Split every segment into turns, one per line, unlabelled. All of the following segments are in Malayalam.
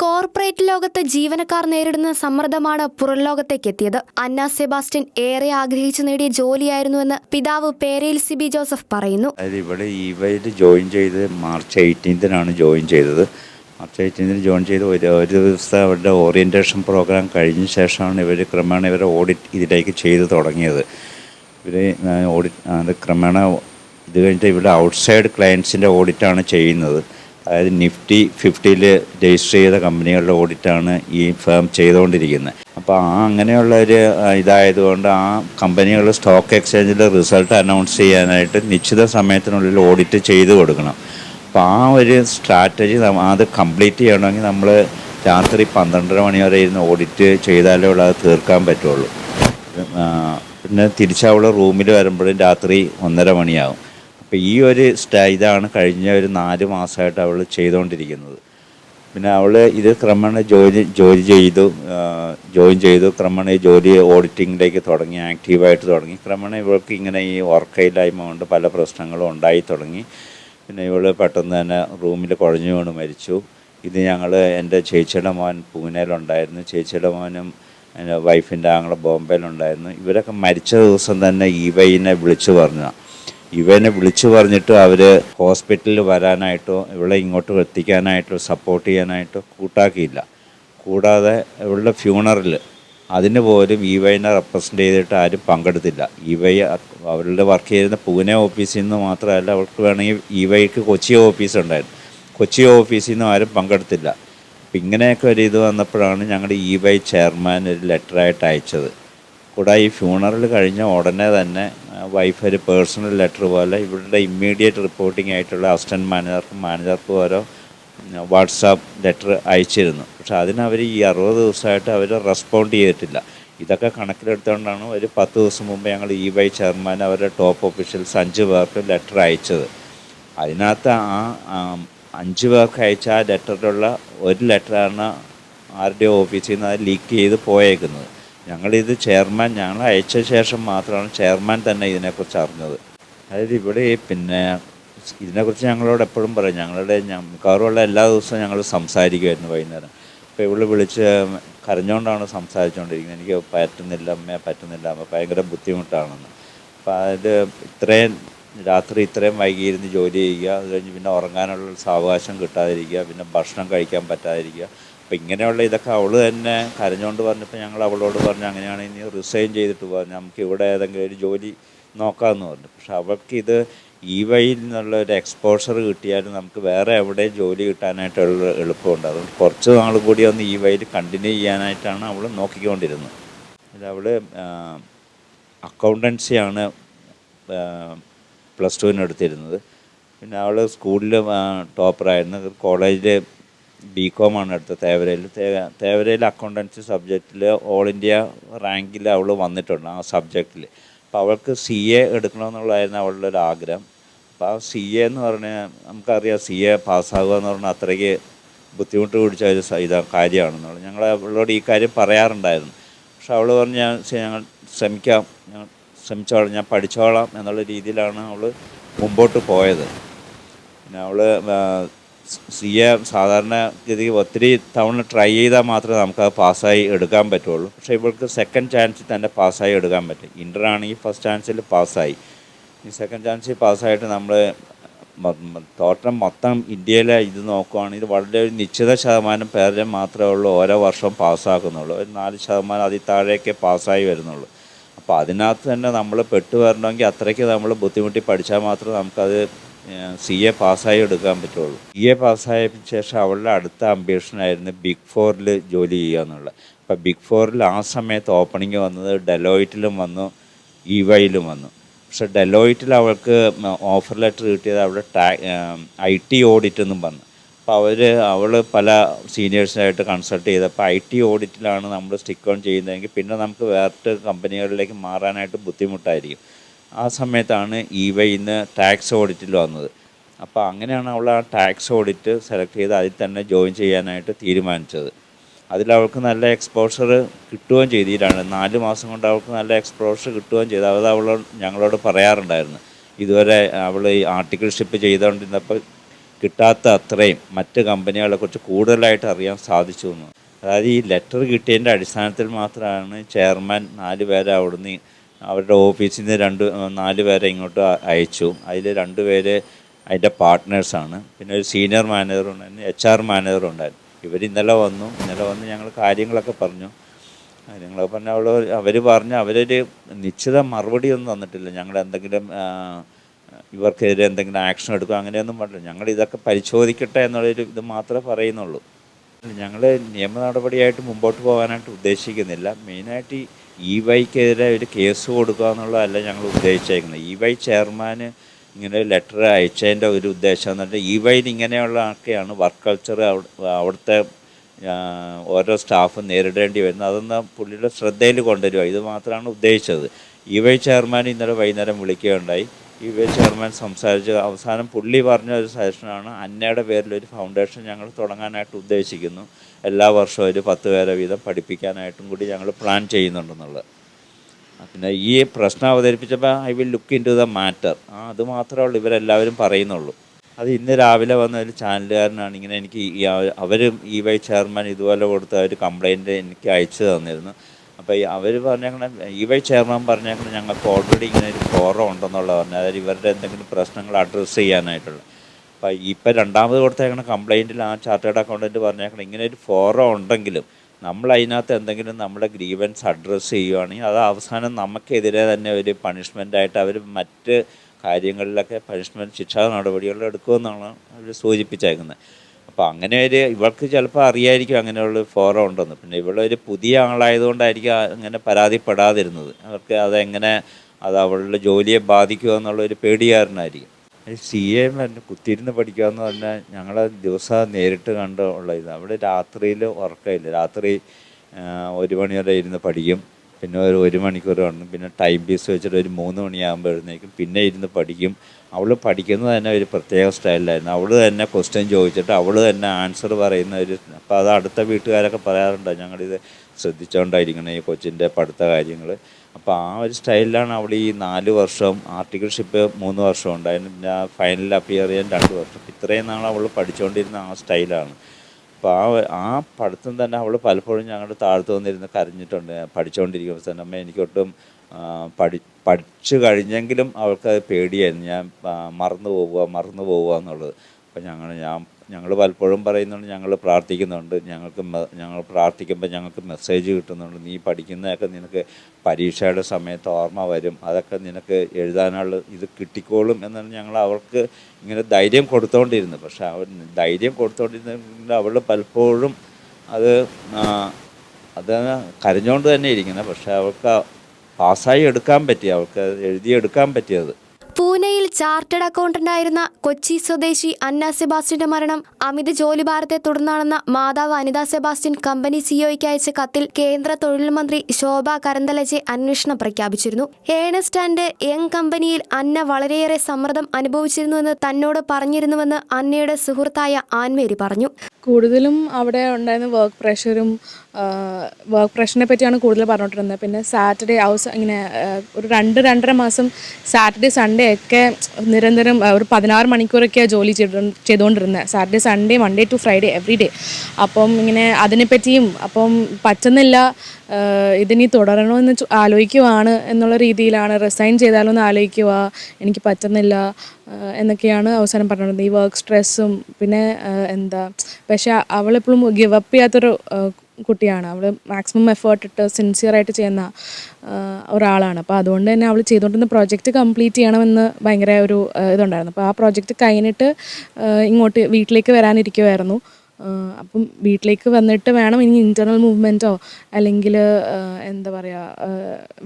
കോർപ്പറേറ്റ് ലോകത്ത് ജീവനക്കാർ നേരിടുന്ന സമ്മർദ്ദമാണ് പുറം ലോകത്തേക്ക് എത്തിയത് അന്ന സെബാസ്റ്റ്യൻ ഏറെ ആഗ്രഹിച്ചു നേടിയ ജോലിയായിരുന്നുവെന്ന് പിതാവ് പേരയിൽ സിബി ജോസഫ് പറയുന്നു.
ഇവിടെ ഇവർ ജോയിൻ ചെയ്ത് മാർച്ച് എയ്റ്റീൻത്തിനാണ് ജോയിൻ ചെയ്തത്. മാർച്ച് എയ്റ്റീൻത്തിന് ജോയിൻ ചെയ്ത് ഒരു ഒരു ദിവസത്തെ അവരുടെ ഓറിയന്റേഷൻ പ്രോഗ്രാം കഴിഞ്ഞ ശേഷമാണ് ഇവർ ക്രമേണ ഇവരെ ഓഡിറ്റ് ഇതിലേക്ക് ചെയ്തു തുടങ്ങിയത്. ഇവർ ഓഡിറ്റ് അത് ക്രമേണ ഇത് കഴിഞ്ഞിട്ട് ഇവിടെ ഔട്ട്സൈഡ് ക്ലയൻസിന്റെ ഓഡിറ്റാണ് ചെയ്യുന്നത്. അതായത് നിഫ്റ്റി ഫിഫ്റ്റിയിൽ രജിസ്റ്റർ ചെയ്ത കമ്പനികളുടെ ഓഡിറ്റാണ് ഈ ഫേം ചെയ്തുകൊണ്ടിരിക്കുന്നത്. അപ്പോൾ ആ അങ്ങനെയുള്ള ഒരു ഇതായതുകൊണ്ട് ആ കമ്പനികൾ സ്റ്റോക്ക് എക്സ്ചേഞ്ചിൽ റിസൾട്ട് അനൗൺസ് ചെയ്യാനായിട്ട് നിശ്ചിത സമയത്തിനുള്ളിൽ ഓഡിറ്റ് ചെയ്തു കൊടുക്കണം. അപ്പോൾ ആ ഒരു സ്ട്രാറ്റജി അത് കംപ്ലീറ്റ് ചെയ്യണമെങ്കിൽ നമ്മൾ രാത്രി പന്ത്രണ്ടര മണി വരെ ഇരുന്ന് ഓഡിറ്റ് ചെയ്താലേ ഉള്ളൂ അത് തീർക്കാൻ പറ്റുള്ളൂ. പിന്നെ തിരിച്ചവൾ റൂമിൽ വരുമ്പോഴും രാത്രി ഒന്നര മണിയാകും അപ്പോൾ ഈ ഒരു സ്റ്റാ ഇതാണ് കഴിഞ്ഞ ഒരു നാല് മാസമായിട്ട് അവൾ ചെയ്തുകൊണ്ടിരിക്കുന്നത് പിന്നെ അവൾ ഇത് ക്രമേണ ജോലി ജോലി ചെയ്തു ജോയിൻ ചെയ്തു. ക്രമേണ ജോലി ഓഡിറ്റിങ്ങിലേക്ക് തുടങ്ങി ആക്റ്റീവായിട്ട് തുടങ്ങി. ക്രമേണ ഇവൾക്ക് ഇങ്ങനെ ഈ ഓർക്കയില്ലായ്മ കൊണ്ട് പല പ്രശ്നങ്ങളും ഉണ്ടായി തുടങ്ങി. പിന്നെ ഇവൾ പെട്ടെന്ന് തന്നെ റൂമിൽ കുഴഞ്ഞു വീണ് മരിച്ചു. ഇത് ഞങ്ങൾ എന്റെ ചേച്ചിയുടെ മോൻ പൂനെയിലുണ്ടായിരുന്നു. ചേച്ചിയുടെ മോനും എന്റെ വൈഫിന്റെ ആങ്ങളെ ബോംബെയിലുണ്ടായിരുന്നു. ഇവരൊക്കെ മരിച്ച ദിവസം തന്നെ ഈ വൈനെ വിളിച്ചു പറഞ്ഞു ഇവനെ വിളിച്ചു പറഞ്ഞിട്ട് അവർ ഹോസ്പിറ്റലിൽ വരാനായിട്ടോ ഇവളെ ഇങ്ങോട്ട് എത്തിക്കാനായിട്ടോ സപ്പോർട്ട് ചെയ്യാനായിട്ടോ കൂട്ടാക്കിയില്ല. കൂടാതെ ഇവളുടെ ഫ്യൂണറിൽ അതിന് പോലും ഇ വൈനെ റെപ്രസെന്റ് ചെയ്തിട്ട് ആരും പങ്കെടുത്തില്ല. ഇ വൈ അവരുടെ വർക്ക് ചെയ്യുന്ന പൂനെ ഓഫീസിൽ നിന്ന് മാത്രമല്ല അവർക്ക് വേണമെങ്കിൽ ഇ വൈക്ക് കൊച്ചി ഓഫീസ് ഉണ്ടായിരുന്നു. കൊച്ചി ഓഫീസിൽ നിന്നും ആരും പങ്കെടുത്തില്ല. അപ്പം ഇങ്ങനെയൊക്കെ ഒരു ഇത് വന്നപ്പോഴാണ് ഞങ്ങളുടെ ഇ വൈ ചെയർമാൻ ഒരു ലെറ്ററായിട്ട് അയച്ചത്. കൂടാതെ ഈ ഫ്യൂണറൽ കഴിഞ്ഞ ഉടനെ തന്നെ വൈഫ് ഒരു പേഴ്സണൽ ലെറ്റർ പോലെ ഇവരുടെ ഇമ്മീഡിയറ്റ് റിപ്പോർട്ടിംഗ് ആയിട്ടുള്ള അസിസ്റ്റന്റ് മാനേജർക്കും മാനേജർക്കും ഓരോ വാട്സാപ്പ് ലെറ്റർ അയച്ചിരുന്നു. പക്ഷെ അതിനവർ ഈ അറുപത് ദിവസമായിട്ട് അവർ റെസ്പോണ്ട് ചെയ്തിട്ടില്ല. ഇതൊക്കെ കണക്കിലെടുത്തുകൊണ്ടാണ് ഒരു പത്ത് ദിവസം മുമ്പ് ഞങ്ങൾ ഇ വൈ ചെയർമാൻ അവരുടെ ടോപ്പ് ഒഫീഷ്യൽസ് അഞ്ച് പേർക്ക് ലെറ്റർ അയച്ചത്. അതിനകത്ത് ആ അഞ്ച് പേർക്ക് അയച്ച ആ ലെറ്ററിലുള്ള ഒരു ലെറ്ററാണ് ആരുടെയോ ഓഫീസിൽ നിന്ന് അത് ലീക്ക് ചെയ്ത് പോയേക്കുന്നത്. ഞങ്ങളിത് ചെയർമാൻ ഞങ്ങൾ അയച്ച ശേഷം മാത്രമാണ് ചെയർമാൻ തന്നെ ഇതിനെക്കുറിച്ച് അറിഞ്ഞത്. അതായത് ഇവിടെ പിന്നെ ഇതിനെക്കുറിച്ച് ഞങ്ങളോട് എപ്പോഴും പറയും. ഞങ്ങളുടെ കാറുള്ള എല്ലാ ദിവസവും ഞങ്ങൾ സംസാരിക്കുമായിരുന്നു വൈകുന്നേരം. അപ്പോൾ ഇവിടെ വിളിച്ച് കരഞ്ഞുകൊണ്ടാണ് സംസാരിച്ചുകൊണ്ടിരിക്കുന്നത് എനിക്ക് പറ്റുന്നില്ല അമ്മയെ പറ്റുന്നില്ല. അമ്മ ഭയങ്കര ബുദ്ധിമുട്ടാണെന്ന്. അപ്പോൾ അത് ഇത്രയും രാത്രി ഇത്രയും വൈകിയിരുന്ന് ജോലി ചെയ്യുക അത് കഴിഞ്ഞ് പിന്നെ ഉറങ്ങാനുള്ള സാവകാശം കിട്ടാതിരിക്കുക പിന്നെ ഭക്ഷണം കഴിക്കാൻ പറ്റാതിരിക്കുക അപ്പോൾ ഇങ്ങനെയുള്ള ഇതൊക്കെ അവൾ തന്നെ കരഞ്ഞുകൊണ്ട് പറഞ്ഞപ്പോൾ ഞങ്ങൾ അവളോട് പറഞ്ഞു അങ്ങനെയാണ് ഇനി റിസൈൻ ചെയ്തിട്ട് പറഞ്ഞു നമുക്ക് ഇവിടെ ഏതെങ്കിലും ഒരു ജോലി നോക്കാമെന്ന് പറഞ്ഞു. പക്ഷെ അവൾക്കിത് ഈ വഴിയിൽ നിന്നുള്ള ഒരു എക്സ്പോഷർ കിട്ടിയാലും നമുക്ക് വേറെ എവിടെ ജോലി കിട്ടാനായിട്ടുള്ള എളുപ്പമുണ്ട്. അതുകൊണ്ട് കുറച്ച് നാൾ കൂടി ഒന്ന് ഈ വഴിയിൽ കണ്ടിന്യൂ ചെയ്യാനായിട്ടാണ് അവൾ നോക്കിക്കൊണ്ടിരുന്നത്. ഇത് അവൾ അക്കൗണ്ടൻസിയാണ് പ്ലസ് ടുവിന് എടുത്തിരുന്നത്. പിന്നെ അവൾ സ്കൂളിൽ ടോപ്പറായിരുന്നു കോളേജിൽ ബി കോമാണ് എടുത്തത് തേവരയിൽ തേവരയിൽ അക്കൗണ്ടൻസി സബ്ജക്റ്റിൽ ഓൾ ഇന്ത്യ റാങ്കിൽ അവൾ വന്നിട്ടുണ്ട് ആ സബ്ജക്റ്റിൽ അപ്പോൾ അവൾക്ക് സി എ എടുക്കണമെന്നുള്ളതായിരുന്നു അവളുടെ ഒരു ആഗ്രഹം. അപ്പോൾ ആ സി എ എന്ന് പറഞ്ഞാൽ നമുക്കറിയാം സി എ പാസ്സാകുക എന്ന് പറഞ്ഞാൽ അത്രയ്ക്ക് ബുദ്ധിമുട്ട് പിടിച്ച ഒരു ഇതാ കാര്യമാണെന്നുള്ളത് ഞങ്ങൾ അവളോട് ഈ കാര്യം പറയാറുണ്ടായിരുന്നു. പക്ഷെ അവൾ പറഞ്ഞ് ഞാൻ ഞങ്ങൾ ശ്രമിക്കാം. ഞാൻ ശ്രമിച്ചോളാം. ഞാൻ പഠിച്ചോളാം എന്നുള്ള രീതിയിലാണ് അവൾ മുമ്പോട്ട് പോയത്. പിന്നെ അവൾ സി എ സാധാരണ ഗതിക്ക് ഒത്തിരി തവണ ട്രൈ ചെയ്താൽ മാത്രമേ നമുക്കത് പാസ്സായി എടുക്കാൻ പറ്റുള്ളൂ. പക്ഷേ ഇവൾക്ക് സെക്കൻഡ് ചാൻസിൽ തന്നെ പാസ്സായി എടുക്കാൻ പറ്റും. ഇന്റർ ആണെങ്കിൽ ഫസ്റ്റ് ചാൻസിൽ പാസ്സായി. ഈ സെക്കൻഡ് ചാൻസിൽ പാസ്സായിട്ട് നമ്മൾ ടോട്ടൽ മൊത്തം ഇന്ത്യയിലെ ഇത് നോക്കുകയാണെങ്കിൽ വളരെ ഒരു നിശ്ചിത ശതമാനം പേരെ മാത്രമേ ഉള്ളൂ ഓരോ വർഷവും പാസ്സാക്കുന്നുള്ളൂ. ഒരു നാല് ശതമാനം അതിൽ താഴേക്കേ പാസ്സായി വരുന്നുള്ളൂ. അപ്പോൾ അതിനകത്ത് തന്നെ നമ്മൾ പെട്ടു വരണമെങ്കിൽ അത്രയ്ക്ക് നമ്മൾ ബുദ്ധിമുട്ടി പഠിച്ചാൽ മാത്രമേ നമുക്കത് സി എ പാസ്സായി എടുക്കാൻ പറ്റുള്ളൂ. സി എ പാസ്സായ ശേഷം അവളുടെ അടുത്ത അംബീഷനായിരുന്നു ബിഗ് ഫോറിൽ ജോലി ചെയ്യുക എന്നുള്ളത്. അപ്പോൾ ബിഗ് ഫോറിൽ ആ സമയത്ത് ഓപ്പണിംഗ് വന്നത് ഡെലോയിറ്റിലും വന്നു ഇ വൈയിലും വന്നു. പക്ഷെ ഡെലോയിറ്റിൽ അവൾക്ക് ഓഫർ ലെറ്റർ കിട്ടിയത് അവിടെ ടാ ഐ ടി ഓഡിറ്റ് എന്നും വന്നു അപ്പോൾ അവർ അവൾ പല സീനിയേഴ്സിനായിട്ട് കൺസൾട്ട് ചെയ്തപ്പോൾ ഐ ടി ഓഡിറ്റിലാണ് നമ്മൾ സ്റ്റിക്ക് ഓൺ ചെയ്യുന്നതെങ്കിൽ പിന്നെ നമുക്ക് വേറിട്ട് കമ്പനികളിലേക്ക് മാറാനായിട്ട് ബുദ്ധിമുട്ടായിരിക്കും. ആ സമയത്താണ് ഇ വൈ ഇന്ന് ടാക്സ് ഓഡിറ്റിൽ വന്നത്. അപ്പോൾ അങ്ങനെയാണ് അവൾ ആ ടാക്സ് ഓഡിറ്റ് സെലക്ട് ചെയ്ത് അതിൽ തന്നെ ജോയിൻ ചെയ്യാനായിട്ട് തീരുമാനിച്ചത്. അതിൽ അവൾക്ക് നല്ല എക്സ്പോഷർ കിട്ടുകയും ചെയ്തിട്ടാണ്. നാല് മാസം കൊണ്ട് അവൾക്ക് നല്ല എക്സ്പോഷർ കിട്ടുകയും ചെയ്തു. അത് അവൾ ഞങ്ങളോട് പറയാറുണ്ടായിരുന്നു. ഇതുവരെ അവൾ ഈ ആർട്ടിക്കിൾ ഷിപ്പ് ചെയ്തുകൊണ്ടിരുന്നപ്പോൾ കിട്ടാത്ത അത്രയും മറ്റ് കമ്പനികളെ കുറിച്ച് കൂടുതലായിട്ട് അറിയാൻ സാധിച്ചു എന്ന് അതായത് ഈ ലെറ്റർ കിട്ടിയതിന്റെ അടിസ്ഥാനത്തിൽ മാത്രമാണ് ചെയർമാൻ നാല് പേരെ അവിടുന്ന് അവരുടെ ഓഫീസിൽ നിന്ന് രണ്ട് നാല് പേരെ ഇങ്ങോട്ട് അയച്ചു. അതിൽ രണ്ട് പേര് അതിന്റെ പാർട്ട്നേഴ്സാണ് പിന്നെ ഒരു സീനിയർ മാനേജർ ഉണ്ടായിരുന്നു എച്ച് ആർ മാനേജർ ഉണ്ടായിരുന്നു. ഇവർ ഇന്നലെ വന്നു. ഇന്നലെ വന്ന് ഞങ്ങൾ കാര്യങ്ങളൊക്കെ പറഞ്ഞു. കാര്യങ്ങളൊക്കെ പറഞ്ഞ അവൾ അവർ പറഞ്ഞ് അവരൊരു നിശ്ചിത മറുപടി ഒന്നും തന്നിട്ടില്ല. ഞങ്ങൾ എന്തെങ്കിലും ഇവർക്കെതിരെ എന്തെങ്കിലും ആക്ഷൻ എടുക്കുക അങ്ങനെയൊന്നും പറഞ്ഞില്ല ഞങ്ങൾ ഇതൊക്കെ പരിശോധിക്കട്ടെ എന്നുള്ളൊരു ഇത് മാത്രമേ പറയുന്നുള്ളൂ. ഞങ്ങൾ നിയമ നടപടിയായിട്ട് മുമ്പോട്ട് പോകാനായിട്ട് ഉദ്ദേശിക്കുന്നില്ല. മെയിനായിട്ട് ഈ ഇ വൈക്കെതിരെ ഒരു കേസ് കൊടുക്കുക എന്നുള്ളതല്ല ഞങ്ങൾ ഉദ്ദേശിച്ചേക്കുന്നത്. ഇ വൈ ചെയർമാൻ ഇങ്ങനെ ലെറ്റർ അയച്ചതിന്റെ ഒരു ഉദ്ദേശം എന്ന് പറഞ്ഞാൽ ഇ വൈയിൽ ഇങ്ങനെയുള്ള ആൾക്കെയാണ് വർക്ക് കൾച്ചർ അവിടുത്തെ ഓരോ സ്റ്റാഫും നേരിടേണ്ടി വരുന്നത്. അതൊന്ന് പുള്ളിയുടെ ശ്രദ്ധയിൽ കൊണ്ടുവരിക. ഇത് മാത്രമാണ് ഉദ്ദേശിച്ചത്. ഇ വൈ ചെയർമാൻ ഇന്നലെ വൈകുന്നേരം വിളിക്കുകയുണ്ടായി. ഇ വൈ ചെയർമാൻ സംസാരിച്ച് അവസാനം പുള്ളി പറഞ്ഞ ഒരു സജഷനാണ് അന്നയുടെ പേരിൽ ഒരു ഫൗണ്ടേഷൻ ഞങ്ങൾ തുടങ്ങാനായിട്ട് ഉദ്ദേശിക്കുന്നു. എല്ലാ വർഷവും ഒരു പത്ത് പേരെ വീതം പഠിപ്പിക്കാനായിട്ടും കൂടി ഞങ്ങൾ പ്ലാൻ ചെയ്യുന്നുണ്ടെന്നുള്ളത്. പിന്നെ ഈ പ്രശ്നം അവതരിപ്പിച്ചപ്പോൾ I will look into the matter ആ അത് മാത്രമേ ഉള്ളൂ ഇവരെല്ലാവരും പറയുന്നുള്ളൂ. അത് ഇന്ന് രാവിലെ വന്ന ഒരു ചാനലുകാരനാണ് ഇങ്ങനെ എനിക്ക് ഈ അവർ ഇ വൈ ചെയർമാൻ ഇതുപോലെ കൊടുത്ത ഒരു കംപ്ലൈന്റ് എനിക്ക് അയച്ചു തന്നിരുന്നു. അപ്പോൾ അവർ പറഞ്ഞാൽ ഇ വൈ ചെയർമാൻ പറഞ്ഞാൽ ഞങ്ങൾക്ക് ഓൾറെഡി ഇങ്ങനെ ഒരു ഫോറം ഉണ്ടെന്നുള്ള പറഞ്ഞു അതായത് ഇവരുടെ എന്തെങ്കിലും പ്രശ്നങ്ങൾ അഡ്രസ്സ് ചെയ്യാനായിട്ടുള്ള. അപ്പോൾ ഇപ്പം രണ്ടാമത് കൊടുത്തേക്കണ കംപ്ലൈന്റിൽ ആ ചാർട്ടേഡ് അക്കൗണ്ടന്റ് പറഞ്ഞേക്കണം ഇങ്ങനെ ഒരു ഫോറം ഉണ്ടെങ്കിലും നമ്മൾ അതിനകത്ത് എന്തെങ്കിലും നമ്മുടെ ഗ്രീവൻസ് അഡ്രസ്സ് ചെയ്യുവാണെങ്കിൽ അത് അവസാനം നമുക്കെതിരെ തന്നെ ഒരു പണിഷ്മെന്റായിട്ട് അവർ മറ്റ് കാര്യങ്ങളിലൊക്കെ പണിഷ്മെന്റ് ശിക്ഷാ നടപടികൾ എടുക്കുമെന്നാണ് അവർ സൂചിപ്പിച്ചേക്കുന്നത്. അപ്പോൾ അങ്ങനെ ഒരു ഇവൾക്ക് ചിലപ്പോൾ അറിയായിരിക്കും അങ്ങനെയുള്ള ഫോറം ഉണ്ടെന്ന്. പിന്നെ ഇവളൊരു പുതിയ ആളായതുകൊണ്ടായിരിക്കും അങ്ങനെ പരാതിപ്പെടാതിരുന്നത്. അവർക്ക് അതെങ്ങനെ അത് അവളുടെ ജോലിയെ ബാധിക്കുമോ എന്നുള്ളൊരു പേടിയാരനായിരിക്കും സി എ കുത്തിയിരുന്ന് പഠിക്കാമെന്ന് പറഞ്ഞാൽ ഞങ്ങൾ ദിവസം നേരിട്ട് കണ്ട് ഉള്ള ഇത്. അവിടെ രാത്രിയിൽ ഉറക്കമില്ല. രാത്രി ഒരു മണി വരെ ഇരുന്ന് പഠിക്കും. പിന്നെ ഒരു ഒരു മണിക്കൂർ കാണും പിന്നെ ടൈം പീസ് വെച്ചിട്ട് ഒരു മൂന്ന് മണിയാകുമ്പോൾ എഴുന്നേക്കും പിന്നെ ഇരുന്ന് പഠിക്കും. അവൾ പഠിക്കുന്നത് തന്നെ ഒരു പ്രത്യേക സ്റ്റൈലിലായിരുന്നു അവൾ തന്നെ ക്വസ്റ്റ്യൻ ചോദിച്ചിട്ട് അവൾ തന്നെ ആൻസർ പറയുന്ന ഒരു അപ്പോൾ അത് അടുത്ത വീട്ടുകാരൊക്കെ പറയാറുണ്ടോ. ഞങ്ങളിത് ശ്രദ്ധിച്ചുകൊണ്ടായിരിക്കണം ഈ കൊച്ചിന്റെ പഠിത്ത കാര്യങ്ങൾ അപ്പോൾ ആ ഒരു സ്റ്റൈലിലാണ് അവൾ ഈ നാല് വർഷം ആർട്ടിക്കിൾഷിപ്പ് മൂന്ന് വർഷം ഉണ്ടായിരുന്നു പിന്നെ ഫൈനലിൽ അപ്പിയർ ചെയ്യാൻ രണ്ട് വർഷം. ഇത്രയും നാൾ അവൾ പഠിച്ചുകൊണ്ടിരുന്ന ആ സ്റ്റൈലാണ്. അപ്പോൾ ആ ആ പഠിത്തം തന്നെ അവൾ പലപ്പോഴും ഞങ്ങളുടെ താഴ്ത്തു വന്നിരുന്ന് കരഞ്ഞിട്ടുണ്ട്. പഠിച്ചുകൊണ്ടിരിക്കുമ്പോൾ തന്നെ. അമ്മ എനിക്കൊട്ടും പഠി പഠിച്ചു കഴിഞ്ഞെങ്കിലും അവൾക്ക് പേടിയായിരുന്നു. ഞാൻ മറന്നു പോവുക മറന്നു പോവുക എന്നുള്ളത്. അപ്പോൾ ഞങ്ങൾ ഞാൻ ഞങ്ങൾ പലപ്പോഴും പറയുന്നുണ്ട് ഞങ്ങൾ പ്രാർത്ഥിക്കുന്നുണ്ട് ഞങ്ങൾക്ക് ഞങ്ങൾ പ്രാർത്ഥിക്കുമ്പോൾ ഞങ്ങൾക്ക് മെസ്സേജ് കിട്ടുന്നുണ്ട് നീ പഠിക്കുന്നതൊക്കെ നിനക്ക് പരീക്ഷയുടെ സമയത്ത് ഓർമ്മ വരും അതൊക്കെ നിനക്ക് എഴുതാനുള്ള ഇത് കിട്ടിക്കോളും എന്നാണ് ഞങ്ങൾ അവൾക്ക് ഇങ്ങനെ ധൈര്യം കൊടുത്തുകൊണ്ടിരുന്നത് പക്ഷെ അവർ ധൈര്യം കൊടുത്തോണ്ടിരുന്ന അവൾ പലപ്പോഴും അത് അത് കരഞ്ഞുകൊണ്ട് തന്നെ ഇരിക്കുന്നത് പക്ഷെ അവൾക്ക് പാസ്സായി എടുക്കാൻ പറ്റി അവൾക്ക് എഴുതിയെടുക്കാൻ പറ്റിയത്.
പൂനെയിൽ ചാർട്ടേഡ് അക്കൗണ്ടന്റായിരുന്ന കൊച്ചി സ്വദേശി അന്ന സെബാസ്റ്റ്യന്റെ മരണം അമിത ജോലിഭാരത്തെ തുടർന്നാണെന്ന മാതാവ് അനിത സെബാസ്റ്റ്യൻ കമ്പനി സിഇഒയ്ക്ക് അയച്ച കത്തിൽ കേന്ദ്ര തൊഴിൽ മന്ത്രി ശോഭ കരന്തലജെ അന്വേഷണം പ്രഖ്യാപിച്ചിരുന്നു. ഏണസ്റ്റ് ആൻഡ് യങ് കമ്പനിയിൽ അന്ന വളരെയേറെ സമ്മർദ്ദം അനുഭവിച്ചിരുന്നുവെന്ന് തന്നോട് പറഞ്ഞിരുന്നുവെന്ന് അന്നയുടെ സുഹൃത്തായ ആൻമേരി പറഞ്ഞു.
കൂടുതലും അവിടെ ഉണ്ടായിരുന്ന വർക്ക് പ്രഷറും വർക്ക് പ്രഷറിനെ പറ്റിയാണ് കൂടുതൽ പറഞ്ഞുകൊണ്ടിരുന്നത് പിന്നെ സാറ്റർഡേ ഹൗസ് ഇങ്ങനെ ഒരു രണ്ട് രണ്ടര മാസം സാറ്റർഡേ സൺഡേ ഒക്കെ നിരന്തരം ഒരു പതിനാറ് മണിക്കൂറൊക്കെ ജോലി ചെയ്തു ചെയ്തുകൊണ്ടിരുന്നത് Saturday Sunday Monday to Friday every day അപ്പം ഇങ്ങനെ അതിനെപ്പറ്റിയും അപ്പം പറ്റുന്നില്ല ഇതിനി തുടരണോ എന്ന് ആലോചിക്കുവാണ് എന്നുള്ള രീതിയിലാണ്. റിസൈൻ ചെയ്താലോ എന്ന് ആലോചിക്കുക എനിക്ക് പറ്റുന്നില്ല എന്നൊക്കെയാണ് അവസാനം പറഞ്ഞിരുന്നത് ഈ വർക്ക് സ്ട്രെസ്സും പിന്നെ എന്താ പക്ഷേ അവളെപ്പോഴും ഗിവ് അപ്പ് ചെയ്യാത്തൊരു കുട്ടിയാണ്. അവൾ മാക്സിമം എഫേർട്ട് ഇട്ട് സിൻസിയർ ആയിട്ട് ചെയ്യുന്ന ഒരാളാണ്. അപ്പോൾ അതുകൊണ്ട് തന്നെ അവൾ ചെയ്തുകൊണ്ടിരുന്ന പ്രോജക്റ്റ് കംപ്ലീറ്റ് ചെയ്യണമെന്ന് ഭയങ്കര ഒരു ഇതുണ്ടായിരുന്നു. അപ്പോൾ ആ പ്രോജക്റ്റ് കഴിഞ്ഞിട്ട് ഇങ്ങോട്ട് വീട്ടിലേക്ക് വരാനിരിക്കുമായിരുന്നു അപ്പം വീട്ടിലേക്ക് വന്നിട്ട് വേണം ഇനി ഇന്റർണൽ മൂവ്മെന്റോ അല്ലെങ്കിൽ എന്താ പറയുക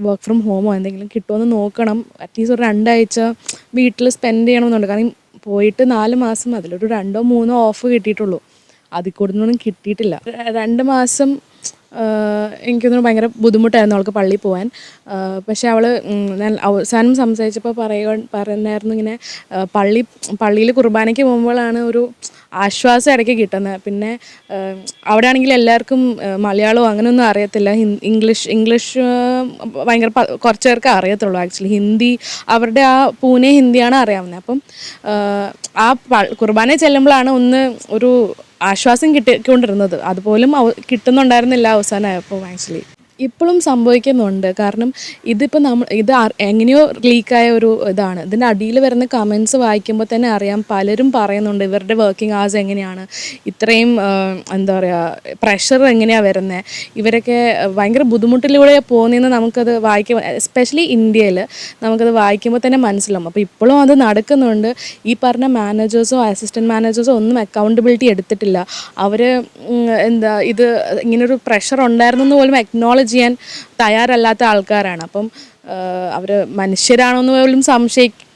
വർക്ക് ഫ്രം ഹോമോ എന്തെങ്കിലും കിട്ടുമെന്ന് നോക്കണം. അറ്റ്ലീസ്റ്റ് ഒരു രണ്ടാഴ്ച വീട്ടിൽ സ്പെൻഡ് ചെയ്യണമെന്നുണ്ട്. കാരണം പോയിട്ട് നാല് മാസം അതിലൊരു രണ്ടോ മൂന്നോ ഓഫ് കിട്ടിയിട്ടുള്ളൂ. അതിൽ കൂടുതലൊന്നും കിട്ടിയിട്ടില്ല. രണ്ട് മാസം എനിക്കൊന്നും ഭയങ്കര ബുദ്ധിമുട്ടായിരുന്നു അവൾക്ക് പള്ളിയിൽ പോകാൻ പക്ഷെ അവൾ ഞാൻ അവസാനം സംസാരിച്ചപ്പോൾ പറയുക പറയുന്നായിരുന്നു ഇങ്ങനെ പള്ളി പള്ളിയിൽ കുർബാനയ്ക്ക് പോകുമ്പോഴാണ് ഒരു ആശ്വാസം ഇടയ്ക്ക് കിട്ടുന്നത്. പിന്നെ അവിടെ ആണെങ്കിൽ എല്ലാവർക്കും മലയാളവും അങ്ങനെയൊന്നും അറിയത്തില്ല. ഇംഗ്ലീഷ് ഇംഗ്ലീഷ് ഭയങ്കര കുറച്ച് പേർക്ക് അറിയത്തുള്ളൂ ആക്ച്വലി. ഹിന്ദി അവരുടെ ആ പൂനെ ഹിന്ദിയാണ് അറിയാവുന്നത്. അപ്പം ആ കുർബാന ചെല്ലുമ്പോഴാണ് ഒന്ന് ഒരു ആശ്വാസം കിട്ടിക്കൊണ്ടിരുന്നത് അതുപോലും കിട്ടുന്നുണ്ടായിരുന്നില്ല അവസാനമായപ്പോൾ ആക്ച്വലി ഇപ്പോഴും സംഭവിക്കുന്നുണ്ട്. കാരണം ഇതിപ്പോൾ നമ്മൾ ഇത് എങ്ങനെയോ ലീക്കായ ഒരു ഇതാണ്. ഇതിന്റെ അടിയിൽ വരുന്ന കമൻസ് വായിക്കുമ്പോൾ തന്നെ അറിയാം പലരും പറയുന്നുണ്ട് ഇവരുടെ വർക്കിംഗ് hours എങ്ങനെയാണ്. ഇത്രയും എന്താ പറയുക പ്രഷർ എങ്ങനെയാണ് വരുന്നത് ഇവരൊക്കെ ഭയങ്കര ബുദ്ധിമുട്ടിലൂടെ പോകുന്നതെന്ന് നമുക്കത് വായിക്കുമ്പോൾ എസ്പെഷ്യലി ഇന്ത്യയിൽ നമുക്കത് വായിക്കുമ്പോൾ തന്നെ മനസ്സിലാവും. അപ്പോൾ ഇപ്പോഴും അത് നടക്കുന്നുണ്ട്. ഈ പറഞ്ഞ മാനേജേഴ്സോ അസിസ്റ്റന്റ് മാനേജേഴ്സോ ഒന്നും അക്കൗണ്ടബിലിറ്റി എടുത്തിട്ടില്ല. അവർ എന്താ ഇത് ഇങ്ങനൊരു പ്രഷർ ഉണ്ടായിരുന്നെന്ന് പോലും അക്നോളജ് ചെയ്യാൻ തയ്യാറല്ലാത്ത ആൾക്കാരാണ്. അപ്പം അവർ മനുഷ്യരാണോ എന്ന് പോലും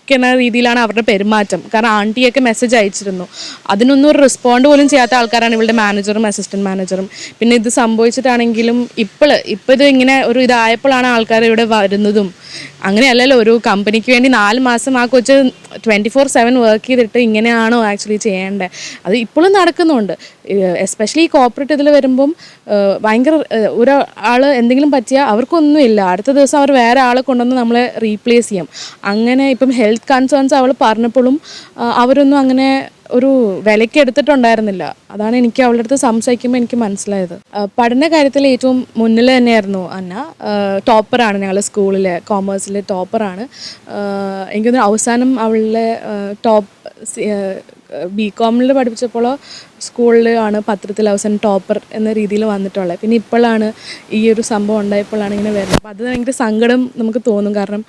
സംശയിക്കുന്ന രീതിയിലാണ് അവരുടെ പെരുമാറ്റം. കാരണം ആന്റിയൊക്കെ മെസ്സേജ് അയച്ചിരുന്നു. അതിനൊന്നും ഒരു റെസ്പോണ്ട് പോലും ചെയ്യാത്ത ആൾക്കാരാണ് ഇവളുടെ മാനേജറും അസിസ്റ്റന്റ് മാനേജറും പിന്നെ ഇത് സംഭവിച്ചിട്ടാണെങ്കിലും ഇപ്പോൾ ഇപ്പോൾ ഇത് ഇങ്ങനെ ഒരു ഇതായപ്പോഴാണ് ആൾക്കാർ ഇവിടെ വരുന്നതും. അങ്ങനെയല്ലല്ലോ ഒരു കമ്പനിക്ക് വേണ്ടി നാല് മാസം ആ കൊച്ച് ട്വന്റി ഫോർ സെവൻ വർക്ക് ചെയ്തിട്ട് ഇങ്ങനെയാണോ ആക്ച്വലി ചെയ്യേണ്ടത് അത് ഇപ്പോഴും നടക്കുന്നുണ്ട്. എസ്പെഷ്യലി ഈ കോപ്പറേറ്റ് ഇതിൽ വരുമ്പം ഭയങ്കര ഒരാൾ എന്തെങ്കിലും പറ്റിയാൽ അവർക്കൊന്നുമില്ല. അടുത്ത ദിവസം അവർ വേറെ ആളെ കൊണ്ടുവന്ന് നമ്മളെ റീപ്ലേസ് ചെയ്യും. അങ്ങനെ ഇപ്പം ഹെൽത്ത് കൺസേൺസ് അവൾ പറഞ്ഞപ്പോഴും അവരൊന്നും അങ്ങനെ ഒരു വിലയ്ക്ക് എടുത്തിട്ടുണ്ടായിരുന്നില്ല. അതാണ് എനിക്ക് അവളുടെ അടുത്ത് സംസാരിക്കുമ്പോൾ എനിക്ക് മനസ്സിലായത്. പഠന കാര്യത്തിൽ ഏറ്റവും മുന്നിൽ തന്നെയായിരുന്നു അന്ന. ടോപ്പറാണ് ഞങ്ങളുടെ സ്കൂളിലെ കോമേഴ്സിലെ ടോപ്പറാണ്. എനിക്കൊന്ന് അവസാനം അവളുടെ ടോപ്പ് ബി കോമിൽ പഠിപ്പിച്ചപ്പോൾ സ്കൂളിൽ ആണ് പത്രത്തിൽ അവസാനം ടോപ്പർ എന്ന രീതിയിൽ വന്നിട്ടുള്ളത്. പിന്നെ ഇപ്പോഴാണ് ഈ ഒരു സംഭവം ഉണ്ടായപ്പോഴാണ് ഇങ്ങനെ വരുന്നത്. അപ്പോൾ അത് ഭയങ്കര സങ്കടം നമുക്ക് തോന്നും. കാരണം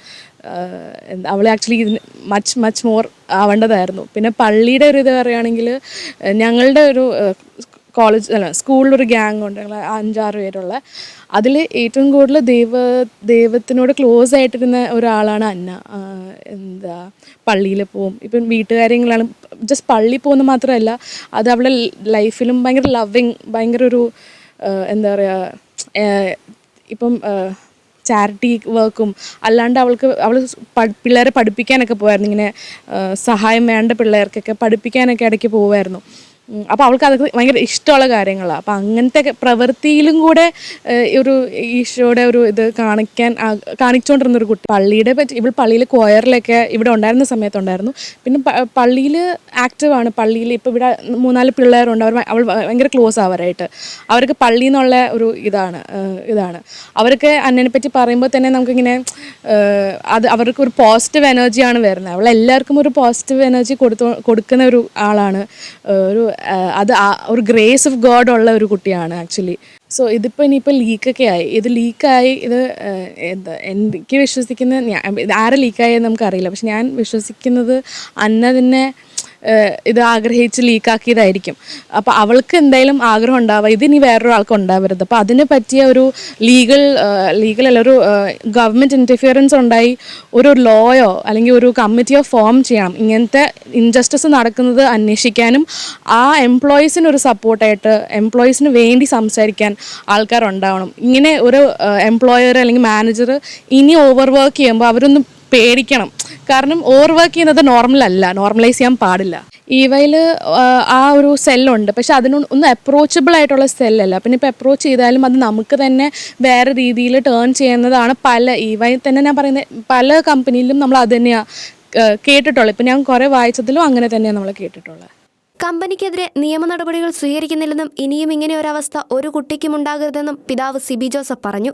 അവൾ ആക്ച്വലി ഇതിന് മച്ച് മച്ച് മോർ ആവേണ്ടതായിരുന്നു. പിന്നെ പള്ളിയുടെ ഒരു ഇത് പറയുകയാണെങ്കിൽ ഞങ്ങളുടെ ഒരു കോളേജ് അല്ല സ്കൂളിലൊരു ഗ്യാങ് ഉണ്ട് ഞങ്ങൾ അഞ്ചാറ് പേരുള്ള. അതിൽ ഏറ്റവും കൂടുതൽ ദൈവ ദൈവത്തിനോട് ക്ലോസ് ആയിട്ടിരുന്ന ഒരാളാണ് അന്ന. എന്താ പള്ളിയിൽ പോവും. ഇപ്പം വീട്ടുകാര്യങ്ങളാണ് ജസ്റ്റ് പള്ളി പോകുന്ന മാത്രമല്ല അത് അവളുടെ ലൈഫിലും ഭയങ്കര ലവിങ് ഭയങ്കര ഒരു എന്താ പറയുക ഇപ്പം ചാരിറ്റി വർക്കും അല്ലാണ്ട് അവൾക്ക് അവൾ പിള്ളേരെ പഠിപ്പിക്കാനൊക്കെ പോകുമായിരുന്നു ഇങ്ങനെ സഹായം വേണ്ട പിള്ളേർക്കൊക്കെ പഠിപ്പിക്കാനൊക്കെ ഇടയ്ക്ക് പോകുമായിരുന്നു അപ്പോൾ അവൾക്ക് അതൊക്കെ ഭയങ്കര ഇഷ്ടമുള്ള കാര്യങ്ങളാണ് അപ്പോൾ അങ്ങനത്തെ പ്രവൃത്തിയിലും കൂടെ ഒരു ഈശോയുടെ ഒരു ഇത് കാണിക്കാൻ കാണിച്ചുകൊണ്ടിരുന്ന ഒരു കുട്ടി. പള്ളിയുടെ പറ്റി ഇവൾ പള്ളിയിൽ കൊയറിലൊക്കെ ഇവിടെ ഉണ്ടായിരുന്ന സമയത്തുണ്ടായിരുന്നു. പിന്നെ പള്ളിയിൽ ആക്റ്റീവാണ് പള്ളിയിൽ ഇപ്പോൾ ഇവിടെ മൂന്നാൽ പിള്ളേരുണ്ട്. അവർ അവൾ ഭയങ്കര ക്ലോസ് ആവാറായിട്ട് അവർക്ക് പള്ളിയിൽ നിന്നുള്ള ഒരു ഇതാണ് ഇതാണ്. അവർക്ക് അന്നനെ പറ്റി പറയുമ്പോൾ തന്നെ നമുക്കിങ്ങനെ അത് അവർക്ക് ഒരു പോസിറ്റീവ് എനർജിയാണ് വരുന്നത്. അവൾ എല്ലാവർക്കും ഒരു പോസിറ്റീവ് എനർജി കൊടുത്തു കൊടുക്കുന്ന ഒരു ആളാണ് ഒരു അത് ഒരു ഗ്രേസ് ഓഫ് ഗോഡ് ഉള്ള ഒരു കുട്ടിയാണ് ആക്ച്വലി സോ ഇതിപ്പോൾ ഇനിയിപ്പോൾ ലീക്കൊക്കെ ആയി. ഇത് ലീക്കായി ഇത് എന്താ എനിക്ക് വിശ്വസിക്കുന്ന ആരെ ലീക്കായെന്ന് നമുക്കറിയില്ല. പക്ഷെ ഞാൻ വിശ്വസിക്കുന്നത് അന്ന തന്നെ ഇത് ആഗ്രഹിച്ച് ലീക്കാക്കിയതായിരിക്കും. അപ്പോൾ അവൾക്ക് എന്തായാലും ആഗ്രഹം ഉണ്ടാവുക ഇതിനി വേറൊരാൾക്ക് ഉണ്ടാവരുത്. അപ്പോൾ അതിനെ പറ്റിയ ഒരു ലീഗൽ ലീഗൽ അല്ല ഒരു ഗവൺമെന്റ് ഇന്റർഫിയറൻസ് ഉണ്ടായി ഒരു ലോയോ അല്ലെങ്കിൽ ഒരു കമ്മിറ്റിയോ ഫോം ചെയ്യണം. ഇങ്ങനത്തെ ഇൻജസ്റ്റിസ് നടക്കുന്നത് അന്വേഷിക്കാനും ആ എംപ്ലോയീസിന് ഒരു സപ്പോർട്ടായിട്ട് എംപ്ലോയീസിന് വേണ്ടി സംസാരിക്കാൻ ആൾക്കാരുണ്ടാവണം ഇങ്ങനെ ഒരു എംപ്ലോയർ അല്ലെങ്കിൽ മാനേജർ ഇനി ഓവർ വർക്ക് ചെയ്യുമ്പോൾ അവരൊന്ന് പേടിക്കണം. കാരണം ഓവർ വർക്ക് ചെയ്യുന്നത് നോർമൽ അല്ല. നോർമലൈസ് ചെയ്യാൻ പാടില്ല. ഈവയിൽ ആ ഒരു സെല്ലുണ്ട് പക്ഷെ അതിന് ഒന്ന് അപ്രോച്ചബിൾ ആയിട്ടുള്ള സെല്ലല്ല പിന്നെ ഇപ്പോൾ അപ്രോച്ച് ചെയ്താലും അത് നമുക്ക് തന്നെ വേറെ രീതിയിൽ ടേൺ ചെയ്യുന്നതാണ് പല ഈവയിൽ തന്നെ ഞാൻ പറയുന്നത് പല കമ്പനിയിലും നമ്മൾ അത് തന്നെയാണ് കേട്ടിട്ടുള്ളത്. ഇപ്പം ഞാൻ കുറേ വായിച്ചതിലും അങ്ങനെ തന്നെയാണ് നമ്മൾ കേട്ടിട്ടുള്ളത്.
കമ്പനിക്കെതിരെ നിയമ നടപടികൾ സ്വീകരിക്കുന്നില്ലെന്നും ഇനിയും ഇങ്ങനെ ഒരവസ്ഥ ഒരു കുട്ടിക്കും ഉണ്ടാകരുതെന്നും പിതാവ് സിബി ജോസഫ് പറഞ്ഞു.